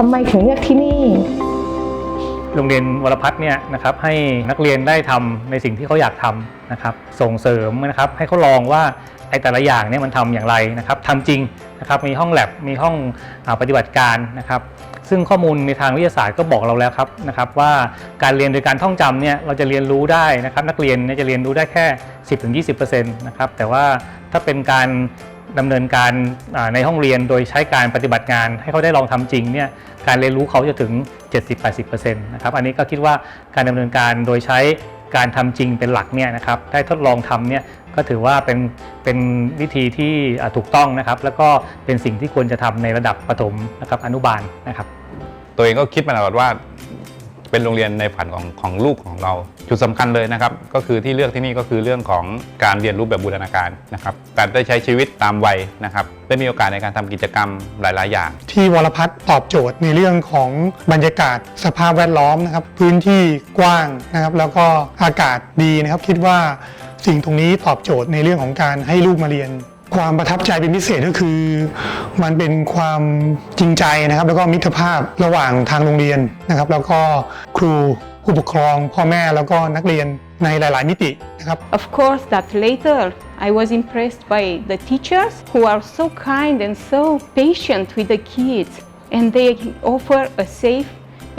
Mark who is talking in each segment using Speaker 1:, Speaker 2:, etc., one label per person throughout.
Speaker 1: ทำไมถึงเลือกที่นี่
Speaker 2: โรงเรียนวรพัฒน์เนี่ยนะครับให้นักเรียนได้ทำในสิ่งที่เขาอยากทำนะครับส่งเสริมนะครับให้เขาลองว่าไอ้แต่ละอย่างเนี่ยมันทำอย่างไรนะครับทำจริงนะครับมีห้องแลบมีห้องอาปฏิบัติการนะครับซึ่งข้อมูลในทางวิทยาศาสตร์ก็บอกเราแล้วครับนะครับว่าการเรียนโดยการท่องจำเนี่ยเราจะเรียนรู้ได้นะครับนักเรียนเนี่ยจะเรียนรู้ได้แค่ 10-20%นะครับแต่ว่าถ้าเป็นการ ดำเนินการในห้องเรียนโดยใช้การปฏิบัติงาน ให้เขาได้ลองทำจริงเนี่ยการเรียนรู้เขาจะถึง 70-80%นะครับอันนี้ก็คิดว่าการดำเนินการโดยใช้การทำจริงเป็นหลักเนี่ยนะครับได้ทดลองทำเนี่ยก็ถือว่าเป็นเป็นวิธีที่ถูกต้องนะครับ แล้วก็เป็นสิ่งที่ควรจะทำในระดับประถมนะครับอนุบาลนะครับ
Speaker 3: ตัวเองก็คิดมาตลอดว่า เป็นโรงเรียนในฝันของของลูกของเรา จุดสำคัญเลยนะครับ ก็คือที่เลือกที่นี่ก็คือเรื่องของการเรียนรู้แบบบูรณาการนะครับการได้ใช้ชีวิตตามวัยนะครับ ได้มีโอกาสในการทำกิจกรรมหลาย ๆ อย่าง
Speaker 4: ที่วรพัฒน์ตอบโจทย์ในเรื่องของบรรยากาศสภาพแวดล้อมนะครับ พื้นที่กว้างนะครับ แล้วก็อากาศดีนะครับ คิดว่าสิ่งตรงนี้ตอบโจทย์ในเรื่องของการให้ลูกมาเรียน ความประทับใจเป็นพิเศษก็คือ มันเป็นความจริงใจนะครับ แล้วก็มิตรภาพระหว่างทางโรงเรียนนะครับ แล้วก็ครูผู้ปกครองพ่อแม่แล้วก็นักเรียนในหลาย ๆ มิตินะครับ
Speaker 5: Of course, that later I was impressed by the teachers who are so kind and so patient with the kids, and they offer a safe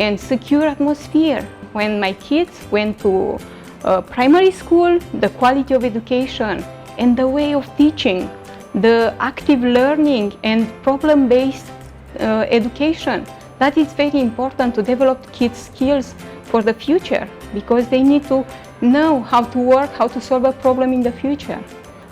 Speaker 5: and secure atmosphere. When my kids went to uh, primary school, the quality of education and the way of teaching, the active learning and problem based uh, education. That is very important to develop kids' skills for the future because they need to know how to work, how to solve a problem in the future.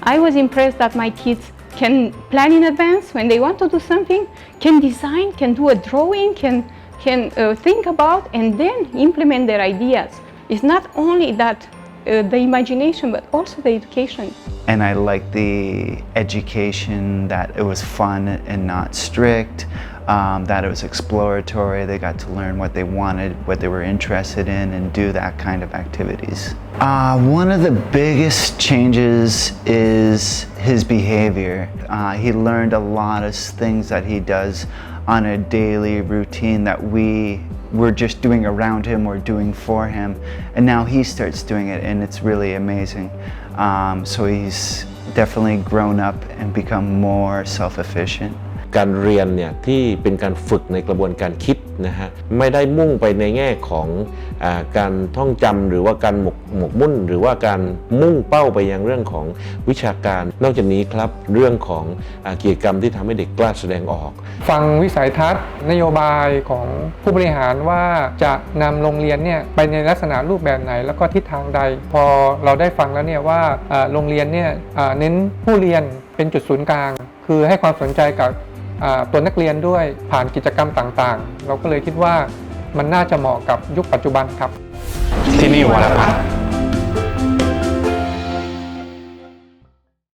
Speaker 5: I was impressed that my kids can plan in advance when they want to do something, can design, can do a drawing, can, can uh, think about and then implement their ideas. It's not only that uh, the imagination but also the education.
Speaker 6: and I liked the education that it was fun and not strict, um, that it was exploratory. They got to learn what they wanted, what they were interested in, and do that kind of activities. Uh, one of the biggest changes is his behavior. Uh, he learned a lot of things that he does on a daily routine that we were just doing around him or doing for him. And now he starts doing it, and it's really amazing. Um, so he's definitely grown up and become more self efficient.
Speaker 7: การเรียนเนี่ยที่เป็นการฝึกในกระบวนการคิดนะฮะไม่ได้มุ่งไปในแง่ของอการท่องจำหรือว่าการหมกหมกมุ่น หรือว่าการมุ่งเป้าไปยังเรื่องของวิชาการ นอกจากนี้ครับเรื่องของอกิจกรรมที่ทำให้เด็กกล้าแสดงออก
Speaker 8: ฟังวิสัยทัศน์ นโยบายของผู้บริหารว่าจะนำโรงเรียนเนี่ยไปในลักษณะรูปแบบไหน แล้วก็ทิศทางใด พอเราได้ฟังแล้วเนี่ยว่าโรงเรียนเนี่ยเน้นผู้เรียนเป็นจุดศูนย์กลาง คือให้ความสนใจกับ ตัวนักเรียนด้วยผ่านกิจกรรมต่างๆ เราก็เลยคิดว่ามันน่าจะเหมาะกับยุคปัจจุบันครับ
Speaker 3: ที่นี่วรพัฒน์